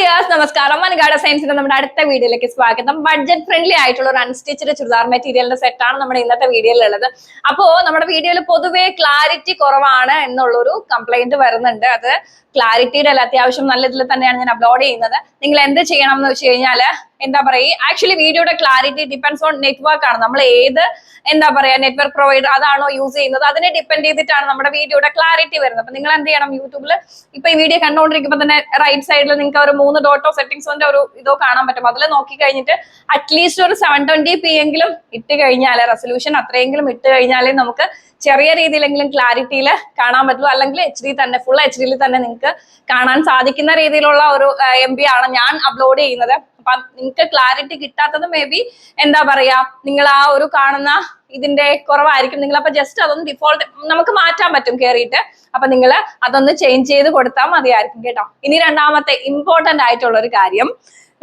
Dears നമസ്കാരം. മനഗാഡ സയൻസിന്റെ നമ്മുടെ അടുത്ത വീഡിയോയിലേക്ക് സ്വാഗതം. ബഡ്ജറ്റ് ഫ്രണ്ട്ലി ആയിട്ടുള്ള ഒരു അൺസ്റ്റിച്ചഡ് ചുരിദാർ മെറ്റീരിയലിന്റെ സെറ്റാണ് നമ്മുടെ ഇന്നത്തെ വീഡിയോയിൽ ഉള്ളത്. അപ്പോ നമ്മുടെ വീഡിയോയിൽ പൊതുവേ ക്ലാരിറ്റി കുറവാണ് എന്നുള്ളൊരു കംപ്ലൈന്റ് വരുന്നുണ്ട്. അത് ക്ലാരിറ്റിയുടെ അല്ല അത്യാവശ്യം നല്ല ഇതിൽ തന്നെയാണ് ഞാൻ അപ്ലോഡ് ചെയ്യുന്നത്. നിങ്ങൾ എന്ത് ചെയ്യണം എന്ന് വെച്ച് കഴിഞ്ഞാൽ എന്താ പറയുക ആക്ച്വലി വീഡിയോയുടെ ക്ലാരിറ്റി ഡിപ്പെൻസ് ഓൺ നെറ്റ്വർക്ക് ആണ്. നമ്മൾ ഏത് എന്താ പറയാ നെറ്റ്വർക്ക് പ്രൊവൈഡർ അതാണോ യൂസ് ചെയ്യുന്നത് അതിനെ ഡിപ്പെൻഡ് ചെയ്തിട്ടാണ് നമ്മുടെ വീഡിയോയുടെ ക്ലാരിറ്റി വരുന്നത്. അപ്പൊ നിങ്ങൾ എന്ത് ചെയ്യണം യൂട്യൂബിൽ ഇപ്പൊ ഈ വീഡിയോ കണ്ടുകൊണ്ടിരിക്കുമ്പോൾ തന്നെ റൈറ്റ് സൈഡിൽ നിങ്ങൾക്ക് ഒരു മൂന്ന് ഡോട്ടോ സെറ്റിംഗ്സിന്റെ ഒരു ഇതോ കാണാൻ പറ്റും. അതിൽ നോക്കി കഴിഞ്ഞിട്ട് അറ്റ്ലീസ്റ്റ് ഒരു സെവൻ ട്വന്റി പി എങ്കിലും ഇട്ട് കഴിഞ്ഞാൽ റെസൊല്യൂഷൻ അത്രയെങ്കിലും ഇട്ട് കഴിഞ്ഞാലേ നമുക്ക് ചെറിയ രീതിയിലെങ്കിലും ക്ലാരിറ്റിയിൽ കാണാൻ പറ്റുള്ളൂ. അല്ലെങ്കിൽ എച്ച് ഡി തന്നെ ഫുൾ എച്ച് ഡിയിൽ തന്നെ നിങ്ങൾക്ക് കാണാൻ സാധിക്കുന്ന രീതിയിലുള്ള ഒരു എം ബി ആണ് ഞാൻ അപ്ലോഡ് ചെയ്യുന്നത്. അപ്പൊ നിങ്ങൾക്ക് ക്ലാരിറ്റി കിട്ടാത്തത് മേ ബി എന്താ പറയാ നിങ്ങൾ ആ ഒരു കാണുന്ന ഇതിന്റെ കുറവായിരിക്കും. നിങ്ങൾ അപ്പൊ ജസ്റ്റ് അതൊന്ന് ഡിഫോൾട്ട് നമുക്ക് മാറ്റാൻ പറ്റും കയറിയിട്ട് അപ്പൊ നിങ്ങൾ അതൊന്ന് ചേഞ്ച് ചെയ്ത് കൊടുത്താൽ മതിയായിരിക്കും കേട്ടോ. ഇനി രണ്ടാമത്തെ ഇമ്പോർട്ടന്റ് ആയിട്ടുള്ള ഒരു കാര്യം.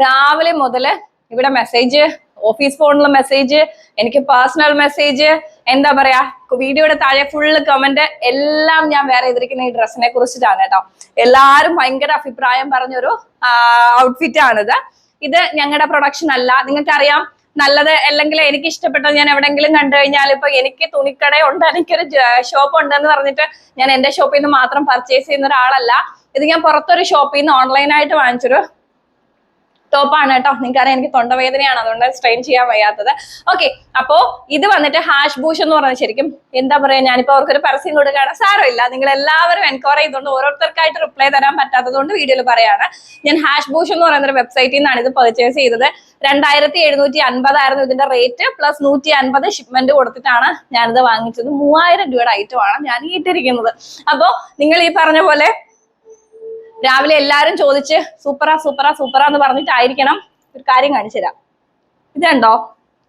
രാവിലെ മുതൽ ഇവിടെ മെസ്സേജ് ഓഫീസ് ഫോണിലെ മെസ്സേജ് എനിക്ക് പേഴ്സണൽ മെസ്സേജ് എന്താ പറയാ വീഡിയോയുടെ താഴെ ഫുള്ള് കമന്റ് എല്ലാം ഞാൻ വേറെ ചെയ്തിരിക്കുന്ന ഈ ഡ്രസ്സിനെ കുറിച്ചിട്ടാണ് കേട്ടോ. എല്ലാരും ഭയങ്കര അഭിപ്രായം പറഞ്ഞൊരു ഔട്ട്ഫിറ്റ് ആണിത്. ഇത് ഞങ്ങളുടെ പ്രൊഡക്ഷൻ അല്ല. നിങ്ങൾക്കറിയാം നല്ലത് അല്ലെങ്കിൽ എനിക്ക് ഇഷ്ടപ്പെട്ടത് ഞാൻ എവിടെങ്കിലും കണ്ടു കഴിഞ്ഞാൽ ഇപ്പൊ എനിക്ക് തുണിക്കട ഉണ്ട് എനിക്കൊരു ഷോപ്പ് ഉണ്ടെന്ന് പറഞ്ഞിട്ട് ഞാൻ എന്റെ ഷോപ്പിൽ നിന്ന് മാത്രം പർച്ചേസ് ചെയ്യുന്ന ഒരാളല്ല. ഇത് ഞാൻ പുറത്തൊരു ഷോപ്പിൽ നിന്ന് ഓൺലൈനായിട്ട് വാങ്ങിച്ചൊരു ടോപ്പാണ് കേട്ടോ. നിങ്ങൾക്കറിയാം എനിക്ക് തൊണ്ടവേദനയാണ് അതുകൊണ്ട് സ്ട്രെയിൻ ചെയ്യാൻ വയ്യാത്തത്. ഓക്കെ അപ്പോ ഇത് വന്നിട്ട് ഹാഷ് ഭൂഷ് എന്ന് പറഞ്ഞാൽ ശരിക്കും എന്താ പറയാ ഞാനിപ്പോ അവർക്കൊരു പരസ്യം കൊടുക്കുകയാണ്. സാരമില്ല നിങ്ങൾ എല്ലാവരും എൻക്വയർ ചെയ്തുകൊണ്ട് ഓരോരുത്തർക്കായിട്ട് റിപ്ലൈ തരാൻ പറ്റാത്തതുകൊണ്ട് വീഡിയോയിൽ പറയാണ്. ഞാൻ ഹാഷ് ഭൂഷ് എന്ന് പറയുന്ന ഒരു വെബ്സൈറ്റിൽ നിന്നാണ് ഇത് പർച്ചേസ് ചെയ്തത്. രണ്ടായിരത്തി എഴുന്നൂറ്റി അൻപതായിരുന്നു ഇതിന്റെ റേറ്റ് പ്ലസ് നൂറ്റി അൻപത് ഷിപ്മെന്റ് കൊടുത്തിട്ടാണ് ഞാനിത് വാങ്ങിച്ചത്. മൂവായിരം രൂപയുടെ ഐറ്റം ആണ് ഞാൻ ഇട്ടിരിക്കുന്നത്. അപ്പോ നിങ്ങൾ ഈ പറഞ്ഞ പോലെ രാവിലെ എല്ലാരും ചോദിച്ച് സൂപ്പറാ സൂപ്പറാ സൂപ്പറാ എന്ന് പറഞ്ഞിട്ടായിരിക്കണം ഒരു കാര്യം കാണിച്ചു തരാം. ഇതുണ്ടോ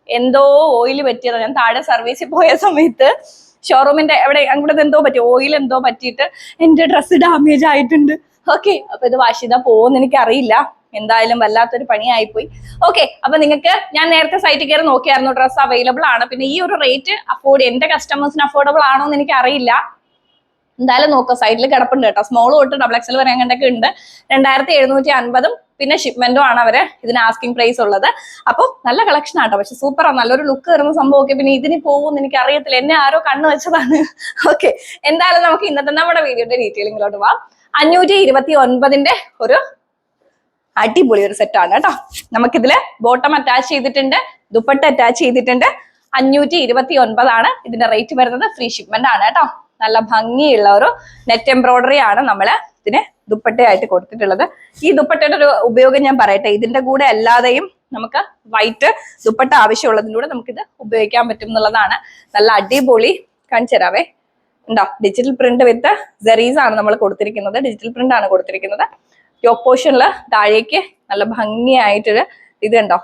എന്തോ ഓയിൽ പറ്റിയതാണ് ഞാൻ താഴെ സർവീസിൽ പോയ സമയത്ത് ഷോറൂമിന്റെ എവിടെ അങ്ങോട്ട് എന്തോ പറ്റി ഓയിൽ എന്തോ പറ്റിയിട്ട് എന്റെ ഡ്രസ്സ് ഡാമേജ് ആയിട്ടുണ്ട്. ഓക്കെ അപ്പൊ ഇത് വാഷ് ചെയ്താൽ പോകുമെന്ന് എനിക്ക് അറിയില്ല എന്തായാലും വല്ലാത്തൊരു പണിയായിപ്പോയി. ഓക്കെ അപ്പൊ നിങ്ങൾക്ക് ഞാൻ നേരത്തെ സൈറ്റിൽ കയറി നോക്കിയായിരുന്നു ഡ്രസ്സ് അവൈലബിൾ ആണ്. പിന്നെ ഈ ഒരു റേറ്റ് അഫോർഡ് എന്റെ കസ്റ്റമേഴ്സിന് അഫോർഡബിൾ ആണോ എന്ന് എനിക്ക് അറിയില്ല എന്തായാലും നോക്കുക സൈഡിൽ കിടപ്പുണ്ട് കേട്ടോ. സ്മോൾ തൊട്ട് ഡബിൾ എക്സൽ വരെ അങ്ങനെയൊക്കെ ഉണ്ട്. രണ്ടായിരത്തി എഴുന്നൂറ്റി അൻപതും പിന്നെ ഷിപ്മെന്റും ആണ് അവർ ഇതിന് ആസ്കിംഗ് പ്രൈസ് ഉള്ളത്. അപ്പോൾ നല്ല കളക്ഷൻ ആട്ടോ. പക്ഷെ സൂപ്പറാണ് നല്ലൊരു ലുക്ക് വരുന്ന സംഭവമൊക്കെ പിന്നെ ഇതിന് പോകുമെന്ന് എനിക്ക് അറിയത്തില്ല എന്നെ ആരോ കണ്ണു വെച്ചതാണ്. ഓക്കെ എന്തായാലും നമുക്ക് ഇന്നത്തെ നമ്മുടെ വീഡിയോയുടെ ഡീറ്റെയിലിങ്ങിലോട്ട് പോവാം. അഞ്ഞൂറ്റി ഇരുപത്തി ഒൻപതിന്റെ ഒരു അടിപൊളി ഒരു സെറ്റാണ് കേട്ടോ. നമുക്കിതിൽ ബോട്ടം അറ്റാച്ച് ചെയ്തിട്ടുണ്ട് ദുപ്പട്ട അറ്റാച്ച് ചെയ്തിട്ടുണ്ട്. അഞ്ഞൂറ്റി ഇരുപത്തി ഒൻപതാണ് ഇതിന്റെ റേറ്റ് വരുന്നത്. ഫ്രീ ഷിപ്മെന്റ് ആണ് കേട്ടോ. നല്ല ഭംഗിയുള്ള ഒരു നെറ്റ് എംബ്രോയിഡറി ആണ് നമ്മൾ ഇതിന് ദുപ്പട്ടയായിട്ട് കൊടുത്തിട്ടുള്ളത്. ഈ ദുപ്പട്ടയുടെ ഒരു ഉപയോഗം ഞാൻ പറയട്ടെ. ഇതിന്റെ കൂടെ അല്ലാതെയും നമുക്ക് വൈറ്റ് ദുപ്പട്ട ആവശ്യമുള്ളതിലൂടെ നമുക്ക് നമുക്കിത് ഉപയോഗിക്കാൻ പറ്റും എന്നുള്ളതാണ്. നല്ല അടിപൊളി കാണിച്ചു തരാവേ ഉണ്ടോ? ഡിജിറ്റൽ പ്രിന്റ് വിത്ത് ജെറീസ് ആണ് നമ്മൾ കൊടുത്തിരിക്കുന്നത്. ഡിജിറ്റൽ പ്രിന്റ് ആണ് കൊടുത്തിരിക്കുന്നത്. ടോപ്പ് പോർഷനിൽ താഴേക്ക് നല്ല ഭംഗിയായിട്ടൊരു ഇത് ഉണ്ടോ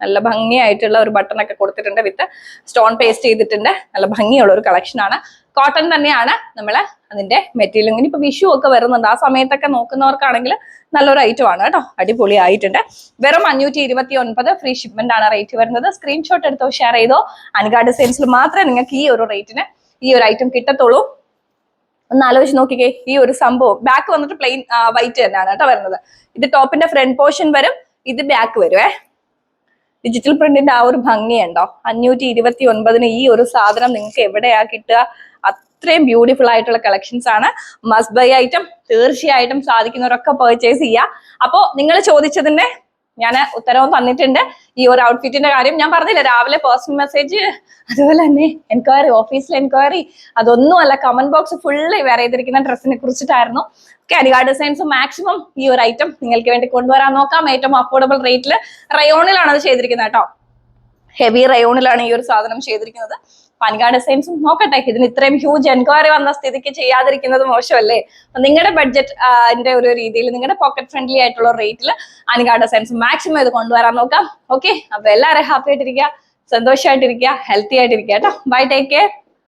നല്ല ഭംഗിയായിട്ടുള്ള ഒരു ബട്ടൺ ഒക്കെ കൊടുത്തിട്ടുണ്ട് വിത്ത് സ്റ്റോൺ പേസ്റ്റ് ചെയ്തിട്ടുണ്ട്. നല്ല ഭംഗിയുള്ള ഒരു കളക്ഷൻ ആണ്. കോട്ടൺ തന്നെയാണ് നമ്മൾ അതിന്റെ മെറ്റീരിയൽ ഇങ്ങനെ ഇപ്പൊ വിഷു ഒക്കെ വരുന്നുണ്ട്. ആ സമയത്തൊക്കെ നോക്കുന്നവർക്കാണെങ്കിൽ നല്ലൊരു ഐറ്റം ആണ് കേട്ടോ. അടിപൊളി ആയിട്ടുണ്ട് വെറും അഞ്ഞൂറ്റി ഇരുപത്തി ഒൻപത് ഫ്രീ ഷിപ്മെന്റ് ആണ് റേറ്റ് വരുന്നത്. സ്ക്രീൻഷോട്ട് എടുത്തോ ഷെയർ ചെയ്തോ അനുഗാ ഡിസൈൻസിൽ മാത്രമേ നിങ്ങൾക്ക് ഈ ഒരു റേറ്റിന് ഈ ഒരു ഐറ്റം കിട്ടത്തുള്ളൂ. ഒന്ന് ആലോചിച്ച് നോക്കിക്കേ ഈ ഒരു സംഭവം. ബാക്ക് വന്നിട്ട് പ്ലെയിൻ വൈറ്റ് തന്നെയാണ് കേട്ടോ വരുന്നത്. ഇത് ടോപ്പിന്റെ ഫ്രണ്ട് പോർഷൻ വരും ഇത് ബാക്ക് വരുവേ. ഡിജിറ്റൽ പ്രിന്റിന്റെ ആ ഒരു ഭംഗിയുണ്ടോ? അഞ്ഞൂറ്റി ഇരുപത്തി ഒൻപതിന് ഈ ഒരു സാധനം നിങ്ങൾക്ക് എവിടെയാ കിട്ടുക? അത്രയും ബ്യൂട്ടിഫുൾ ആയിട്ടുള്ള കളക്ഷൻസ് ആണ്. മസ്റ്റ് ബൈ ഐറ്റം തീർച്ചയായിട്ടും സാധിക്കുന്നവരൊക്കെ പർച്ചേസ് ചെയ്യുക. അപ്പോൾ നിങ്ങൾ ചോദിച്ചതിന്റെ ഞാൻ ഉത്തരവും തന്നിട്ടുണ്ട്. ഈ ഒരു ഔട്ട്ഫിറ്റിന്റെ കാര്യം ഞാൻ പറഞ്ഞില്ല രാവിലെ പേഴ്സണൽ മെസ്സേജ് അതുപോലെ തന്നെ എൻക്വയറി ഓഫീസിലെ എൻക്വയറി അതൊന്നുമല്ല കമന്റ് ബോക്സ് ഫുള്ള് വേറെ ചെയ്തിരിക്കുന്ന ഡ്രസ്സിനെ കുറിച്ചിട്ടായിരുന്നു. ഓക്കെ ഡിസൈൻസ് മാക്സിമം ഈ ഒരു ഐറ്റം നിങ്ങൾക്ക് വേണ്ടി കൊണ്ടുവരാൻ നോക്കാം. ഏറ്റവും അഫോർഡബിൾ റേറ്റിൽ റയോണിലാണ് അത് ചെയ്തിരിക്കുന്നത് കേട്ടോ. ഹെവി റയോണിലാണ് ഈ ഒരു സാധനം ചെയ്തിരിക്കുന്നത്. പനിക സയൻസും നോക്കട്ടെ. ഇതിന് ഇത്രയും ഹ്യൂജ് എൻക്വയറി വന്ന സ്ഥിതിക്ക് ചെയ്യാതിരിക്കുന്നത് മോശമല്ലേ? നിങ്ങളുടെ ബഡ്ജറ്റ് ഒരു രീതിയിൽ നിങ്ങളുടെ പോക്കറ്റ് ഫ്രണ്ട്ലി ആയിട്ടുള്ള റേറ്റിൽ അനിക സയൻസ് മാക്സിമം ഇത് കൊണ്ടുവരാൻ നോക്കാം. ഓക്കെ അപ്പൊ എല്ലാവരും ഹാപ്പി ആയിട്ടിരിക്കുക സന്തോഷമായിട്ടിരിക്കുക ഹെൽത്തി ആയിട്ടിരിക്കുക കേട്ടോ. Bye take care